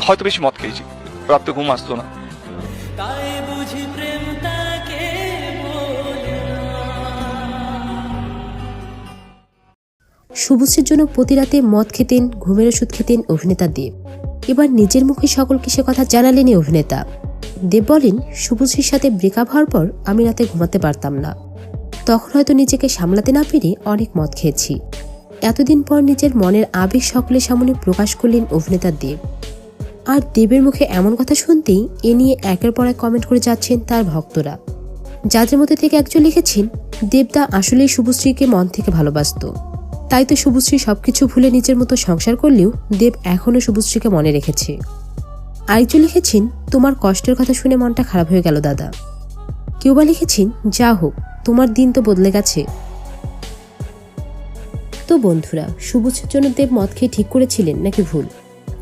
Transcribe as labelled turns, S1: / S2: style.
S1: হয়তো বেশি মদ খেয়েছি। রাত্রে ঘুম আসতো না।
S2: তাই বুঝি প্রেম তাকে
S3: শুভশ্রীর জন্য প্রতি রাতে মদ খেতেন ঘুমের ওষুধ খেতেন অভিনেতা দেব। এবার নিজের মুখে সকলকে সে কথা জানালেন অভিনেতা। দেব বলেন শুভশ্রীর সাথে ব্রেকআপ হওয়ার পর আমি রাতে ঘুমাতে পারতাম না। তখন হয়তো নিজেকে সামলাতে না পেরে অনেক মদ খেয়েছি। এতদিন পর নিজের মনের আবেগ সকলের সামনে প্রকাশ করলেন অভিনেতা দেব। আর দেবের মুখে এমন কথা শুনতেই এ নিয়ে একের পর এক কমেন্ট করে যাচ্ছেন তার ভক্তরা। যাদের মধ্যে থেকে একজন লিখেছেন, দেবদা আসলেই শুভশ্রীকে মন থেকে ভালোবাসতো। তাই তো শুভশ্রী সবকিছু ভুলে নিজের মতো সংসার করলেও দেব এখনও শুভশ্রীকে মনে রেখেছে। আরেকজন লিখেছেন, তোমার কষ্টের কথা শুনে মনটা খারাপ হয়ে গেল দাদা। কেউ বা লিখেছেন, যা হোক, তোমার দিন তো বদলে গেছে। তো বন্ধুরা, শুভশ্রীর জন্য দেব মদ খেয়ে ঠিক করেছিলেন নাকি ভুল?